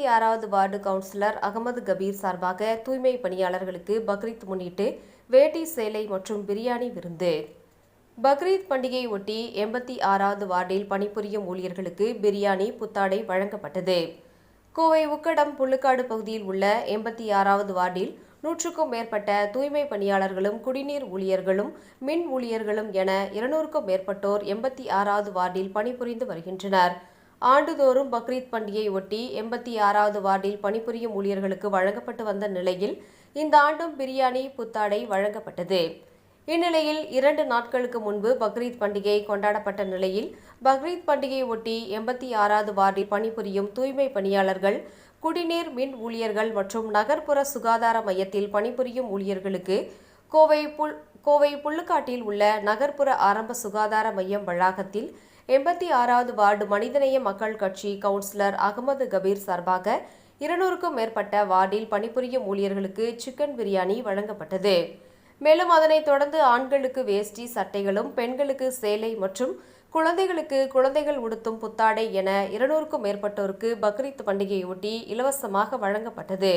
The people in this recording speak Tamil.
இருபத்தி ஆறாவது வார்டு கவுன்சிலர் அகமது கபீர் சார்பாக தூய்மை பணியாளர்களுக்கு பக்ரீத் முன்னிட்டு வேட்டி சேலை மற்றும் பிரியாணி விருந்து. பக்ரீத் பண்டிகையை ஒட்டி எண்பத்தி ஆறாவது வார்டில் பணிபுரியும் ஊழியர்களுக்கு பிரியாணி புத்தாடை வழங்கப்பட்டது. கோவை உக்கடம் புல்லுக்காடு பகுதியில் உள்ள எண்பத்தி ஆறாவது வார்டில் நூற்றுக்கும் மேற்பட்ட தூய்மை பணியாளர்களும் குடிநீர் ஊழியர்களும் மின் ஊழியர்களும் என இருநூறுக்கும் மேற்பட்டோர் எண்பத்தி ஆறாவது வார்டில் பணிபுரிந்து வருகின்றனர். ஆண்டுதோறும் பக்ரீத் பண்டிகையை ஒட்டி எண்பத்தி ஆறாவது வார்டில் பணிபுரியும் ஊழியர்களுக்கு வழங்கப்பட்டு வந்த நிலையில் இந்த ஆண்டும் பிரியாணி புத்தாடை வழங்கப்பட்டது. இந்நிலையில் இரண்டு நாட்களுக்கு முன்பு பக்ரீத் பண்டிகை கொண்டாடப்பட்ட நிலையில் பக்ரீத் பண்டிகையை ஒட்டி எண்பத்தி ஆறாவது வார்டில் பணிபுரியும் தூய்மை பணியாளர்கள் குடிநீர் மின் ஊழியர்கள் மற்றும் நகர்ப்புற சுகாதார மையத்தில் பணிபுரியும் ஊழியர்களுக்கு கோவை புல் கோவை புல்லுக்காட்டில் உள்ள நகர்ப்புற ஆரம்ப சுகாதார மையம் வளாகத்தில் எண்பத்தி ஆறாவது வார்டு மனிதநேய மக்கள் கட்சி கவுன்சிலர் அகமது கபீர் சார்பாக இருநூறுக்கும் மேற்பட்ட வார்டில் பணிபுரியும் ஊழியர்களுக்கு சிக்கன் பிரியாணி வழங்கப்பட்டது. மேலும் அதனைத் தொடர்ந்து ஆண்களுக்கு வேஷ்டி சட்டைகளும் பெண்களுக்கு சேலை மற்றும் குழந்தைகளுக்கு குழந்தைகள் உடுத்தும் புத்தாடை என இருநூறுக்கும் மேற்பட்டோருக்கு பக்ரீத் பண்டிகையொட்டி இலவசமாக வழங்கப்பட்டது.